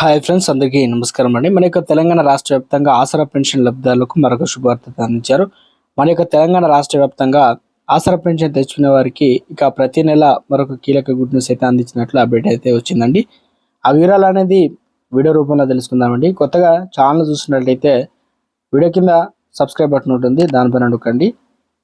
Hi friends అందరికీ నమస్కారం అండి. మన యొక్క తెలంగాణ రాష్ట్ర వ్యాప్తంగా ఆసరా పెన్షన్ లబ్ధాలకు మరొక శుభార్త అందించారు. మన యొక్క తెలంగాణ రాష్ట్ర వ్యాప్తంగా ఆసరా పెన్షన్ తెచ్చుకునే వారికి ఇక ప్రతి నెల మరొక కీలక గుడ్ న్యూస్ అయితే అందించినట్లు అప్డేట్ అయితే వచ్చిందండి. ఆ వివరాలు అనేది వీడియో రూపంలో తెలుసుకుందామండి. కొత్తగా ఛానల్ చూసినట్లయితే వీడియో కింద సబ్స్క్రైబ్ బటన్ ఉంటుంది దానిపైన నొక్కండి.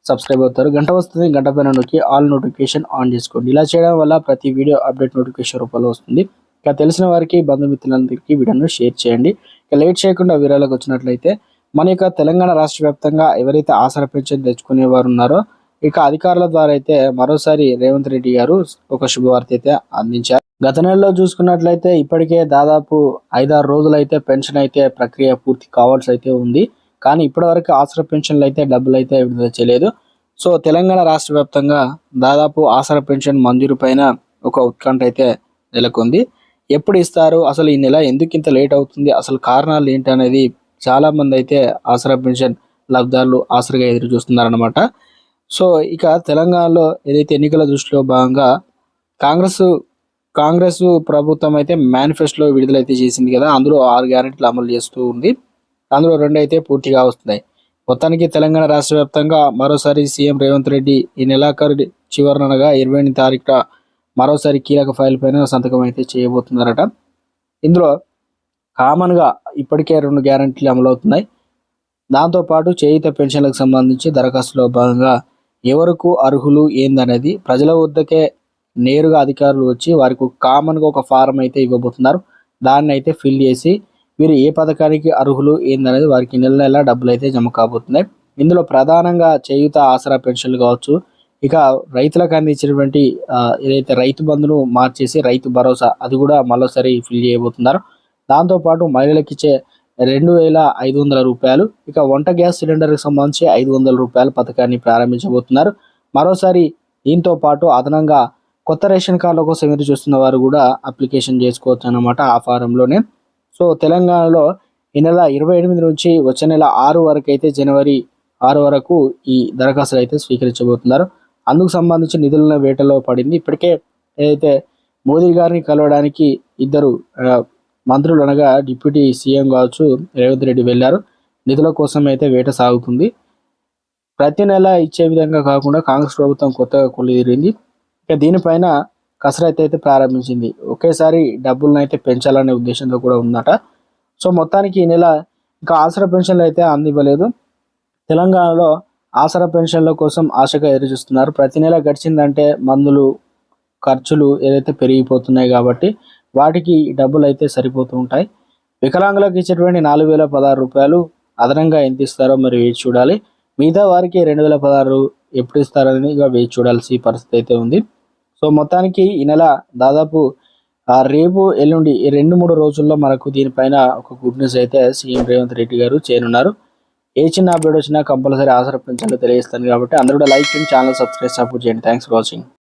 సబ్స్క్రైబ్ అవుతారు. గంట వస్తుంది గంట పైన నొక్కి ఆల్ నోటిఫికేషన్ ఆన్ చేసుకోండి. ఇలా చేయడం వల్ల ప్రతి వీడియో అప్డేట్ నోటిఫికేషన్ రూపంలో వస్తుంది. ఇక తెలిసిన వారికి బంధుమిత్రులందరికీ వీడియోను షేర్ చేయండి. ఇక లేట్ చేయకుండా వీరాలకు వచ్చినట్లయితే మన యొక్క తెలంగాణ రాష్ట్ర వ్యాప్తంగా ఎవరైతే ఆసర పెన్షన్ తెచ్చుకునేవారు ఉన్నారో ఇక అధికారుల ద్వారా అయితే మరోసారి రేవంత్ రెడ్డి గారు ఒక శుభవార్త అయితే అందించారు. గత నెలలో చూసుకున్నట్లయితే ఇప్పటికే దాదాపు ఐదారు రోజులు అయితే పెన్షన్ అయితే ప్రక్రియ పూర్తి కావాల్సి అయితే ఉంది. కానీ ఇప్పటివరకు ఆసర పెన్షన్లు అయితే డబ్బులు అయితే విడుదల చేయలేదు. సో తెలంగాణ రాష్ట్ర వ్యాప్తంగా దాదాపు ఆసర పెన్షన్ మంజూరు పైన ఒక ఉత్కంఠ అయితే నెలకొంది. ఎప్పుడు ఇస్తారు? అసలు ఈ నెల ఎందుకు ఇంత లేట్ అవుతుంది? అసలు కారణాలు ఏంటి అనేది చాలా మంది అయితే ఆసరా పెన్షన్ లబ్ధారులు ఆసరాగా ఎదురు చూస్తున్నారనమాట సో ఇక తెలంగాణలో ఏదైతే ఎన్నికల దృష్టిలో భాగంగా కాంగ్రెస్ కాంగ్రెస్ ప్రభుత్వం అయితే మేనిఫెస్టోలో విడుదలైతే చేసింది కదా అందులో ఆరు గ్యారెంటీలు అమలు చేస్తూ ఉంది. అందులో రెండు అయితే పూర్తిగా వస్తున్నాయి. మొత్తానికి తెలంగాణ రాష్ట్ర వ్యాప్తంగా మరోసారి సీఎం రేవంత్ రెడ్డి ఈ నెలాఖరు చివరనగా ఇరవై ఎనిమిది తారీఖున మరోసారి కీలక ఫైల్ పైన సంతకం అయితే చేయబోతున్నారట. ఇందులో కామన్గా ఇప్పటికే రెండు గ్యారంటీలు అమలవుతున్నాయి దాంతోపాటు చేయిత పెన్షన్లకు సంబంధించి దరఖాస్తులో భాగంగా ఎవరకు అర్హులు ఏందనేది ప్రజల వద్దకే నేరుగా అధికారులు వచ్చి వారికి కామన్గా ఒక ఫారం అయితే ఇవ్వబోతున్నారు. దాన్ని అయితే ఫిల్ చేసి వీరు ఏ పథకానికి అర్హులు ఏందనేది వారికి నెల నెల డబ్బులు అయితే జమ కాబోతున్నాయి. ఇందులో ప్రధానంగా చేయుత ఆసరా పెన్షన్లు కావచ్చు ఇక రైతులకు అందించినటువంటి ఏదైతే రైతు బంధును మార్చేసి రైతు భరోసా అది కూడా మరోసారి ఫిల్ చేయబోతున్నారు. దాంతోపాటు మహిళలకు ఇచ్చే రెండు వేల ఐదు వందల రూపాయలు ఇక వంట గ్యాస్ సిలిండర్కి సంబంధించి ఐదు వందల రూపాయల పథకాన్ని ప్రారంభించబోతున్నారు. మరోసారి దీంతో పాటు అదనంగా కొత్త రేషన్ కార్డుల కోసం ఎదురు చూస్తున్న వారు కూడా అప్లికేషన్ చేసుకోవచ్చు అన్నమాట ఆ ఫారంలోనే. సో తెలంగాణలో ఈ నెల ఇరవై ఎనిమిది నుంచి వచ్చే నెల ఆరు వరకు అయితే జనవరి ఆరు వరకు ఈ దరఖాస్తులు అయితే స్వీకరించబోతున్నారు. అందుకు సంబంధించి నిధుల వేటలో పడింది. ఇప్పటికే ఏదైతే మోదీ గారిని కలవడానికి ఇద్దరు మంత్రులు అనగా డిప్యూటీ సీఎం కావచ్చు రేవంత్ రెడ్డి వెళ్ళారు. నిధుల కోసం అయితే వేట సాగుతుంది. ప్రతి నెల ఇచ్చే విధంగా కాకుండా కాంగ్రెస్ ప్రభుత్వం కొత్తగా కొలిదిరింది. ఇక దీనిపైన కసరత్తు అయితే ప్రారంభించింది. ఒకేసారి డబ్బులను అయితే పెంచాలనే ఉద్దేశంతో కూడా ఉందట. సో మొత్తానికి ఈ నెల ఇంకా ఆసరా పెన్షన్లు అయితే అందివ్వలేదు. తెలంగాణలో ఆసరా పెన్షన్ల కోసం ఆశగా ఎదురుచూస్తున్నారు. ప్రతి నెల గడిచిందంటే మందులు ఖర్చులు ఏదైతే పెరిగిపోతున్నాయి కాబట్టి వాటికి డబ్బులు అయితే సరిపోతూ ఉంటాయి. వికలాంగులకు ఇచ్చేటువంటి నాలుగు వేల పదహారు రూపాయలు అదనంగా ఎంత ఇస్తారో మరి వేచి చూడాలి. మిగతా వారికి రెండు వేల పదహారు ఎప్పుడు ఇస్తారని ఇక వేచి చూడాల్సి పరిస్థితి అయితే ఉంది. సో మొత్తానికి ఈ నెల దాదాపు రేపు ఎల్లుండి ఈ రెండు మూడు రోజుల్లో మనకు దీనిపైన ఒక గుడ్ న్యూస్ అయితే సీఎం రేవంత్ రెడ్డి గారు చేయనున్నారు. ఏ చిన్న అప్డేట్ వచ్చినా కంపల్సరీ ఆసరపించాలో తెలియజేస్తాను కాబట్టి అందరూ కూడా లైక్ చేయండి ఛానల్ సబ్స్క్రైబ్ సపోర్ట్ చేయండి. Thanks for watching